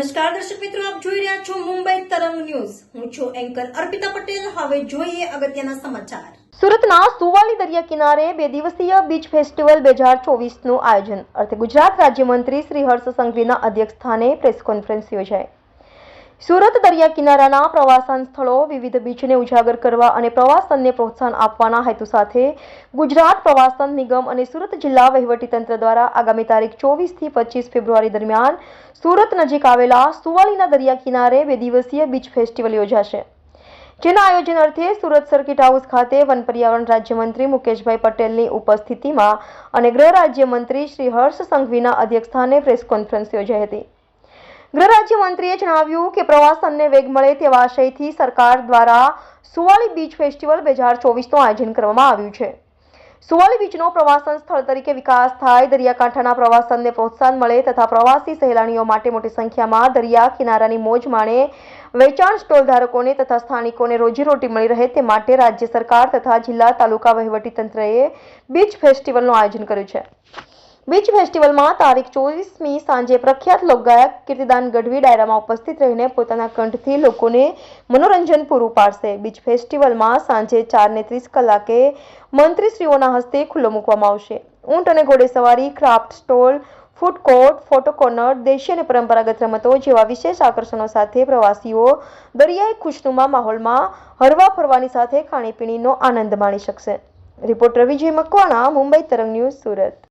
નમસ્કાર, દર્શક મિત્રો, આપ જોઈ રહ્યા છો મુંબઈ તરંગ ન્યૂઝ. હું છું એન્કર અર્પિતા પટેલ. હવે જોઈએ અગત્યના સમાચાર. સુરતના સુવાલી દરિયા કિનારે બે દિવસીય બીચ ફેસ્ટિવલ બે હજાર ચોવીસનું આયોજન. અર્થે ગુજરાત રાજ્યમંત્રી શ્રી હર્ષ સંઘવીના અધ્યક્ષસ્થાને પ્રેસ કોન્ફરન્સ યોજાઈ. સુરત દરિયા કિનારાના પ્રવાસન સ્થળો વિવિધ બીચને ઉજાગર કરવા અને પ્રવાસનને પ્રોત્સાહન આપવાના હેતુ સાથે ગુજરાત પ્રવાસન નિગમ અને સુરત જિલ્લા વહીવટીતંત્ર દ્વારા આગામી તારીખ ચોવીસથી પચીસ ફેબ્રુઆરી દરમિયાન સુરત નજીક આવેલા સુવાલીના દરિયા કિનારે બે દિવસીય બીચ ફેસ્ટિવલ યોજાશે. જેના આયોજન અર્થે સુરત સર્કિટ હાઉસ ખાતે વન પર્યાવરણ રાજ્યમંત્રી મુકેશભાઈ પટેલની ઉપસ્થિતિમાં અને ગૃહ રાજ્યમંત્રી શ્રી હર્ષ સંઘવીના અધ્યક્ષસ્થાને પ્રેસ કોન્ફરન્સ યોજાઈ હતી. ગૃહ રાજ્યમંત્રીએ જણાવ્યું કે પ્રવાસનને વેગ મળે તેવા આશયથી સરકાર દ્વારા સુવાલી બીચ ફેસ્ટિવલ બે હજાર ચોવીસનું આયોજન કરવામાં આવ્યું છે. સુવાલી બીચનો પ્રવાસન સ્થળ તરીકે વિકાસ થાય, દરિયાકાંઠાના પ્રવાસનને પ્રોત્સાહન મળે તથા પ્રવાસી સહેલાણીઓ માટે મોટી સંખ્યામાં દરિયા કિનારાની મોજ માણે વેચાણ સ્ટોલ ધારકોને તથા સ્થાનિકોને રોજીરોટી મળી રહે તે માટે રાજ્ય સરકાર તથા જિલ્લા તાલુકા વહીવટીતંત્રએ બીચ ફેસ્ટિવલનું આયોજન કર્યું છે. બીચ ફેસ્ટિવલમાં તારીખ ચોવીસમી સાંજે પ્રખ્યાત લોકગાયક કીર્તિદાન ગઢવી ડાયરામાં ઉપસ્થિત રહીને પોતાના કંઠથી લોકોને મનોરંજન પૂરું પાડશે. બીચ ફેસ્ટિવલમાં સાંજે ચારને ત્રીસ કલાકે મંત્રીશ્રીઓના હસ્તે ખુલ્લો મૂકવામાં આવશે. ઊંટ અને ઘોડેસવારી craft stall, food court, photo corner, દેશી અને પરંપરાગત રમતો જેવા વિશેષ આકર્ષણો સાથે પ્રવાસીઓ દરિયાઈ ખુશનુમા માહોલમાં હરવા ફરવાની સાથે ખાણીપીણીનો આનંદ માણી શકશે. રિપોર્ટર વિજય મકવાણા, મુંબઈ તરંગ ન્યૂઝ સુરત.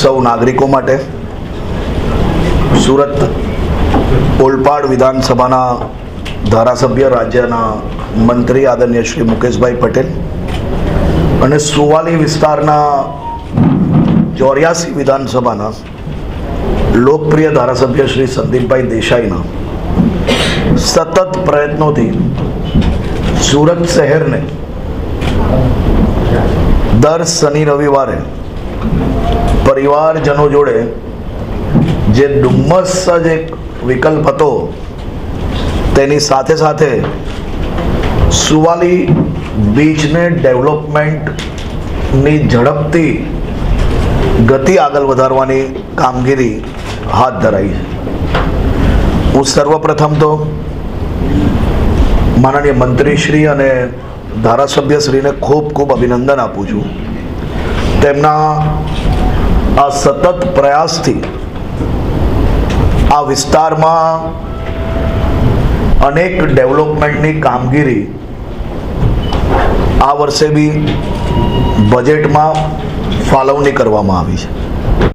સૌ નાગરિકો માટે સુરત ઓલપાડ વિધાનસભાના ધારાસભ્ય, રાજ્યના મંત્રી આદરણીય શ્રી મુકેશભાઈ પટેલ અને સુવાલી વિસ્તારના ચોર્યાસી વિધાનસભાના લોકપ્રિય ધારાસભ્ય શ્રી સંદીપભાઈ દેસાઈના સતત પ્રયત્નોથી સુરત શહેરને દર શનિ રવિવારે પરિવારજનો જોડે જે ડુમ્મસ જ એક વિકલ્પ હતો, તેની સાથે સાથે સુવાલી બીચને ડેવલપમેન્ટની ઝડપથી ગતિ આગળ વધારવાની કામગીરી હાથ ધરાઈ છે. હું સર્વપ્રથમ તો માનનીય મંત્રીશ્રી અને ધારાસભ્યશ્રીને ખૂબ ખૂબ અભિનંદન આપું છું. તેમના આ સતત પ્રયાસથી આ વિસ્તારમાં અનેક ડેવલપમેન્ટની કામગીરી આ વર્ષે બી બજેટમાં ફાળવણી કરવામાં આવી છે.